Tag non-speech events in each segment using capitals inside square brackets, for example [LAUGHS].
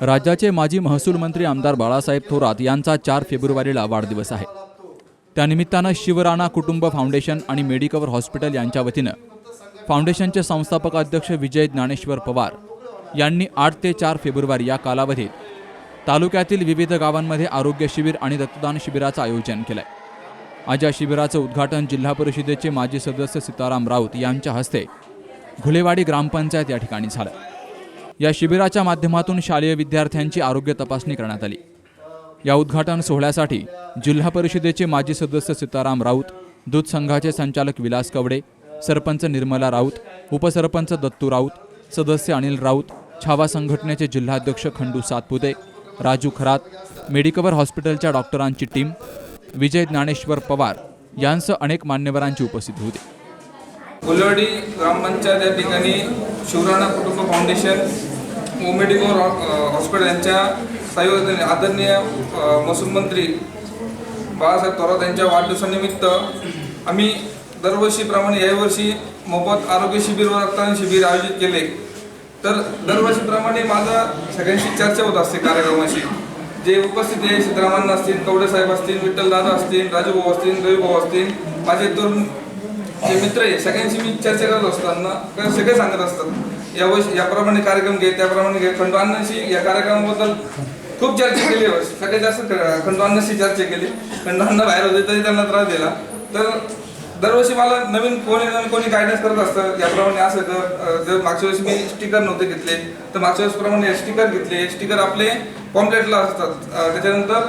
राज्याचे माजी महसूल मंत्री आमदार बाळासाहेब थोरात यांचा चार फेब्रुवारीला वाढदिवस आहे. त्यानिमित्तानं शिवराणा कुटुंब फाउंडेशन आणि मेडिकवर हॉस्पिटल यांच्या वतीनं फाउंडेशनचे संस्थापक अध्यक्ष विजय ज्ञानेश्वर पवार यांनी आठ ते चार फेब्रुवारी या कालावधीत तालुक्यातील विविध गावांमध्ये आरोग्य शिबिर आणि रक्तदान शिबिराचं आयोजन केलंय. आज या शिबिराचं उद्घाटन जिल्हा परिषदेचे माजी सदस्य सीताराम राऊत यांच्या हस्ते घुलेवाडी ग्रामपंचायत या ठिकाणी झालं. या शिबिराच्या माध्यमातून शालेय विद्यार्थ्यांची आरोग्य तपासणी करण्यात आली. या उद्घाटन सोहळ्यासाठी जिल्हा परिषदेचे माजी सदस्य सीताराम राऊत दूध संघाचे संचालक विलास कवडे सरपंच निर्मला राऊत उपसरपंच दत्तू राऊत सदस्य अनिल राऊत छावा संघटनेचे जिल्हाध्यक्ष खंडू सातपुते राजू खरात मेडिकवर हॉस्पिटलच्या डॉक्टरांची टीम विजय ज्ञानेश्वर पवार यांसह अनेक मान्यवरांची उपस्थिती होती. गुलवाडी ग्रामपंचायत या ठिकाणी शिवराणा कुटुंब फाउंडेशन ओमेडिकोर हॉस्पिटल यांच्या संयोजने आदरणीय महसूल मंत्री बाळासाहेब थोरात यांच्या वाढदिवसानिमित्त आम्ही दरवर्षीप्रमाणे यावर्षी मोफत आरोग्य शिबिर व रक्तदान शिबिर आयोजित केले. तर दरवर्षीप्रमाणे माझा सगळ्यांशी चर्चा होत असते कार्यक्रमाशी. जे उपस्थित आहे सिद्धरामांना असतील कवडे साहेब असतील विठ्ठल दादा असतील राजूभाऊ असतील रवी असतील माझे तरुण जे मित्र आहे सगळ्यांशी मी चर्चा करत असताना सगळे सांगत असतात. या याप्रमाणे कार्यक्रम घे त्याप्रमाणे घे. खंडू या कार्यक्रमाबद्दल खूप चर्चा केली यावर्षी. सगळ्यात जास्त क- चर्चा केली. खंडवांना बाहेर होते तरी त्यांना त्रास दिला. तर दरवर्षी मला नवीन कोणी नवीन कोणी गायडन्स करत असतं. याप्रमाणे असं कर जर मागच्या वर्षी मी स्टिकर नव्हते घेतले तर मागच्या वर्षीप्रमाणे स्टिकर घेतले. स्टिकर आपले कॉम्प्लेटला असतात. त्याच्यानंतर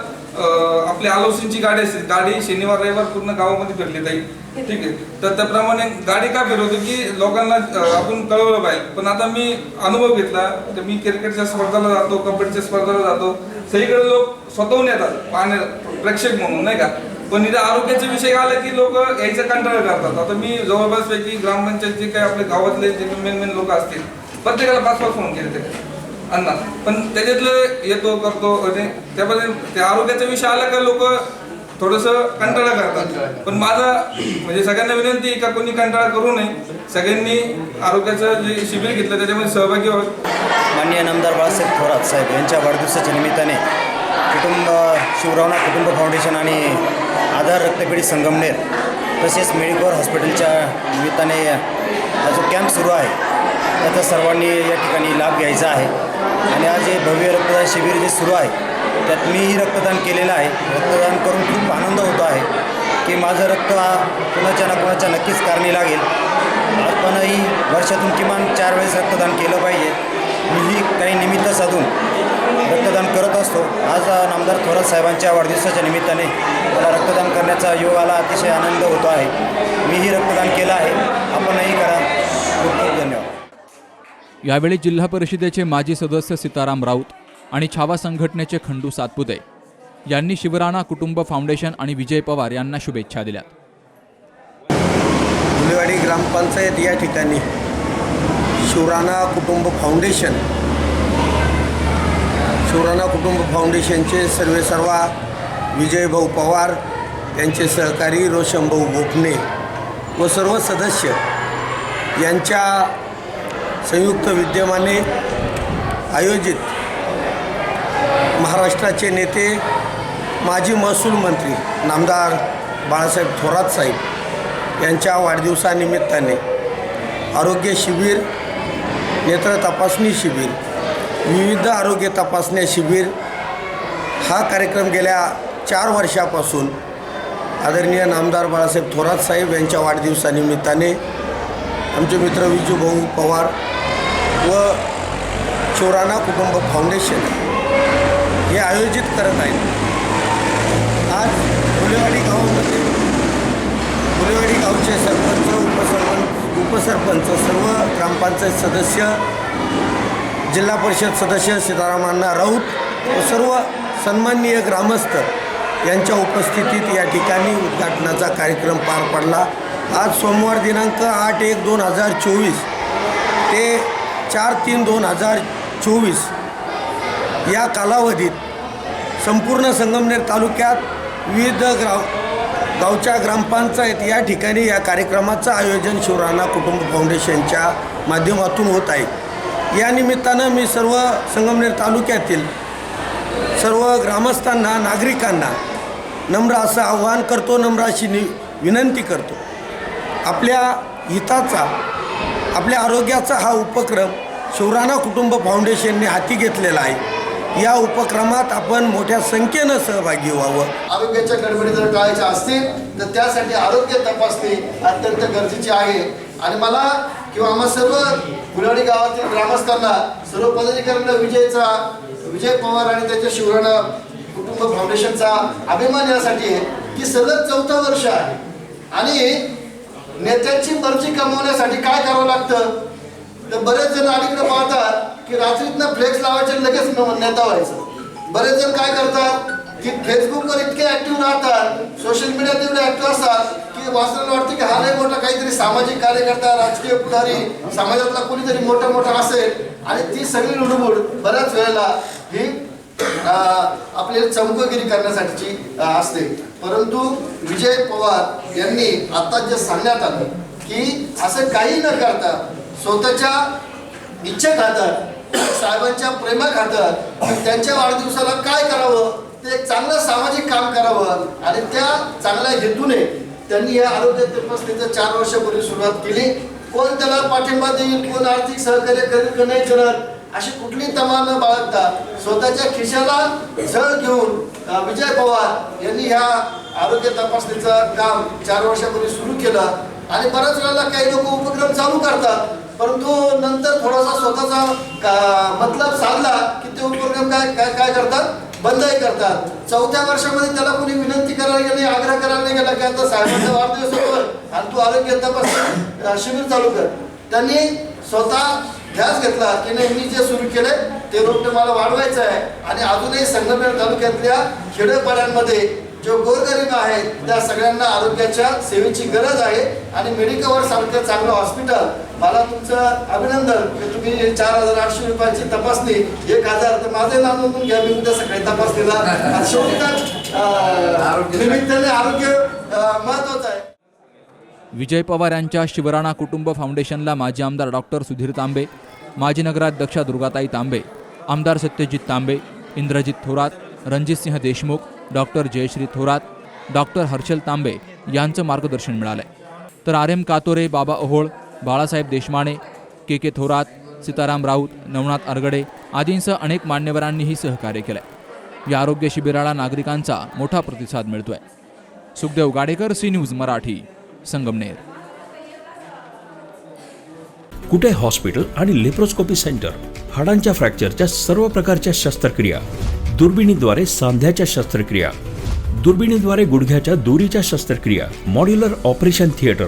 आपली आलोसींची गाडी असते. गाडी शनिवार रविवार पूर्ण गावामध्ये फिरली जाईल ठीक आहे. तर त्याप्रमाणे गाडी का फिरवतो की लोकांना आपण कळवलं पाहिजे पण आता मी अनुभव घेतला तर मी क्रिकेटच्या स्पर्धाला जातो कबड्डीच्या स्पर्धाला जातो. सगळीकडे लोक स्वतःहून येतात पाहण्या प्रेक्षक म्हणून नाही का? पण इथे आरोग्याचा विषय आला की लोक यायचं कंटाळा करतात. आता मी जवळपास पैकी ग्रामपंचायत जे काही आपल्या गावातले जे मेन मेन लोक असतील प्रत्येकाला पाच पाच फोन केले ते अण्णा. पण त्याच्यातलं येतो करतो आणि त्यामध्ये त्या आरोग्याचा विषय आला का लोक थोडंसं कंटाळा करतात. पण माझा म्हणजे सगळ्यांना विनंती आहे का कोणी कंटाळा करू नये. सगळ्यांनी आरोग्याचं जे शिबिर घेतलं त्याच्यामध्ये सहभागी व्हावे. माननीय नामदार बाळासाहेब थोरात साहेब यांच्या वाढदिवसाच्या निमित्ताने कुटुंब शिवरावणा कुटुंब फाउंडेशन आणि आधार रक्तपेढी संगमनेर तसेच मेडिकवर हॉस्पिटलच्या निमित्ताने हा जो कॅम्प सुरू आहे. त्याचा सर्वांनी या ठिकाणी लाभ घ्यायचा आहे. आणि आज हे भव्य रक्तदान शिबिर जे सुरू आहे त्यात मीही रक्तदान केलेलं आहे. रक्तदान करून खूप आनंद होतो आहे की माझं रक्त हा कुणाच्या ना कुणाच्या नक्कीच कारणी लागेल. आपणही वर्षातून किमान चार वेळेस रक्तदान केलं पाहिजे. मीही काही निमित्त साधून रक्तदान करत असतो. आज नामदार थोरात साहेबांच्या वाढदिवसाच्या निमित्ताने मला रक्तदान करण्याचा योग आला अतिशय आनंद होतो आहे. मीही रक्तदान केलं आहे. आपणही करा. खूप खूप धन्यवाद. यावेळी जिल्हा परिषदेचे माजी सदस्य सीताराम राऊत आणि छावा संघटनेचे खंडू सातपुते यांनी शिवराणा कुटुंब फाउंडेशन आणि विजय पवार यांना शुभेच्छा दिल्या फुलेवाडी ग्रामपंचायत या ठिकाणी शिवराणा कुटुंब फाउंडेशन शिवराणा कुटुंब फाउंडेशनचे सर्वे सर्वा विजयभाऊ पवार यांचे सहकारी रोशनभाऊ गोपणे व सर्व सदस्य यांच्या संयुक्त विद्यमाने आयोजित महाराष्ट्राचे नेते माजी महसूल मंत्री नामदार बाळासाहेब थोरात साहेब यांच्या वाढदिवसानिमित्ताने आरोग्य शिबिर नेत्र तपासणी शिबिर विविध आरोग्य तपासण्या शिबिर हा कार्यक्रम गेल्या चार वर्षापासून आदरणीय नामदार बाळासाहेब थोरात साहेब यांच्या वाढदिवसानिमित्ताने आमचे मित्र विजूभाऊ पवार व शिवराणा कुटुंब फाउंडेशन हे आयोजित करत आहेत. आज फुलेवाडी गावामध्ये फुलेवाडी गावचे सरपंच उपसरपंच उपसरपंच सर्व ग्रामपंचायत सदस्य जिल्हा परिषद सदस्य सीतारामांना राऊत व सर्व सन्माननीय ग्रामस्थ यांच्या उपस्थितीत या ठिकाणी उद्घाटनाचा कार्यक्रम पार पडला. आज सोमवार दिनांक आठ एक दोन हजार चोवीस ते चार तीन दोन हजार चोवीस या कालावधीत संपूर्ण संगमनेर तालुक्यात विविध ग्राव गावच्या ग्रामपंचायत या ठिकाणी या कार्यक्रमाचं आयोजन शिवराणा कुटुंब फाउंडेशनच्या माध्यमातून होत आहे. या निमित्तानं मी सर्व संगमनेर तालुक्यातील सर्व ग्रामस्थांना नागरिकांना नम्र असं आव्हान करतो नम्र अशी नि विनंती करतो. आपल्या हिताचा आपल्या आरोग्याचा हा उपक्रम शिवराणा कुटुंब फाउंडेशनने हाती घेतलेला आहे. या उपक्रमात आपण मोठ्या संख्येनं सहभागी व्हावं. आरोग्याच्या गडबडी जर टाळायच्या असतील तर त्यासाठी आरोग्य तपासणी अत्यंत गरजेची आहे. आणि मला किंवा आम्हा सर्व गुलाडी गावातील ग्रामस्थांना सर्व पदाधिकाऱ्यांना विजयचा विजय पवार आणि त्याच्या शिवराणा कुटुंब फाउंडेशनचा अभिमान यासाठी आहे की सलग चौथा वर्ष आहे. आणि नेत्यांची मर्जी कमवण्यासाठी काय करावं लागतं? तर बरेच जण अलीकडे पाहतात की रात्रीतनं फ्लेक्स लावायचे लगेच न- नेता व्हायचं. बरेच जण काय करतात की फेसबुकवर इतके ऍक्टिव्ह राहतात सोशल मीडियात एवढे ऍक्टिव्ह असतात की वाचनाला वाटतं की हा नाही मोठा काहीतरी सामाजिक कार्यकर्ता राजकीय पुढारी समाजातला कोणीतरी मोठा मोठा असेल. आणि ती सगळी लुडबुड बऱ्याच वेळेला ही आपली आपल्याला चमकगिरी करण्यासाठीची असते. परंतु विजय पवार यांनी आता जे सांगण्यात आलं की असं काही न करता स्वतःच्या इच्छा खातात साहेबांच्या प्रेमाखातर त्यांच्या वाढदिवसाला काय करावं? ते एक चांगलं सामाजिक काम करावं आणि त्या चांगल्या हेतूने त्यांनी या आरोग्य तपासणीचं चार वर्षापूर्वी सुरुवात केली. कोण त्याला पाठिंबा देईल कोण आर्थिक सहकार्य करेल का नाही करत अशी कुठली तमा न बाळगता स्वतःच्या खिशाला झळ घेऊन विजय पवार यांनी ह्या आरोग्य तपासणीचं काम चार वर्षापूर्वी सुरू केलं. आणि बऱ्याच वेळेला काही लोक उपक्रम चालू करतात. परंतु नंतर थोडासा स्वतःचा मतलब साधला की ते उपक्रम काय काय काय करतात? बंदही करतात. चौथ्या वर्षामध्ये त्याला कोणी विनंती करायला गेली आग्रह करायला नाही गेला की आता साहेबांचा वाढदिवस होतो आणि तू आरोग्य तपासणी शिबिर चालू कर. त्यांनी स्वतः ध्यास घेतला की नाही मी जे सुरू केले ते रोपटे मला वाढवायचं आहे. आणि अजूनही संगमेर तालुक्यातल्या खेडेपाड्यांमध्ये जो गोरगरीब आहेत त्या सगळ्यांना आरोग्याच्या सेवेची गरज आहे. आणि मेडिकवर सारखं चांगलं हॉस्पिटल मला तुमचं अभिनंदन की तुम्ही चार हजार आठशे रुपयाची तपासणी एक हजार तर माझे नाव नोंदून घ्या मी उद्या सकाळी तपासणीला. [LAUGHS] शेवटी निमित्ताने आरोग्य महत्वाचं आहे. विजय पवार यांच्या शिवराणा कुटुंब फाउंडेशनला माजी आमदार डॉक्टर सुधीर तांबे माजी नगराध्यक्षा दुर्गाताई तांबे आमदार सत्यजित तांबे इंद्रजित थोरात रणजितसिंह देशमुख डॉक्टर जयश्री थोरात डॉक्टर हर्षल तांबे यांचं मार्गदर्शन मिळालंय. तर आर एम कातोरे बाबा ओहोळ बाळासाहेब देशमाने के के थोरात सीताराम राऊत नवनाथ अरगडे आदींसह अनेक मान्यवरांनीही सहकार्य केलंय. या आरोग्य शिबिराला नागरिकांचा मोठा प्रतिसाद मिळतोय. Sukhdev Gadekar C news Marathi Sangamner. Kute hospital आणि लेप्रोस्कोपी सेंटर? हाडांच्या फ्रॅक्चरच्या सर्व प्रकारच्या शस्त्रक्रिया. दुर्बिणीद्वारे सांध्याच्या शस्त्रक्रिया. दुर्बिणीद्वारे गुडघ्याच्या दोरीच्या शस्त्रक्रिया. Modular operation theatre.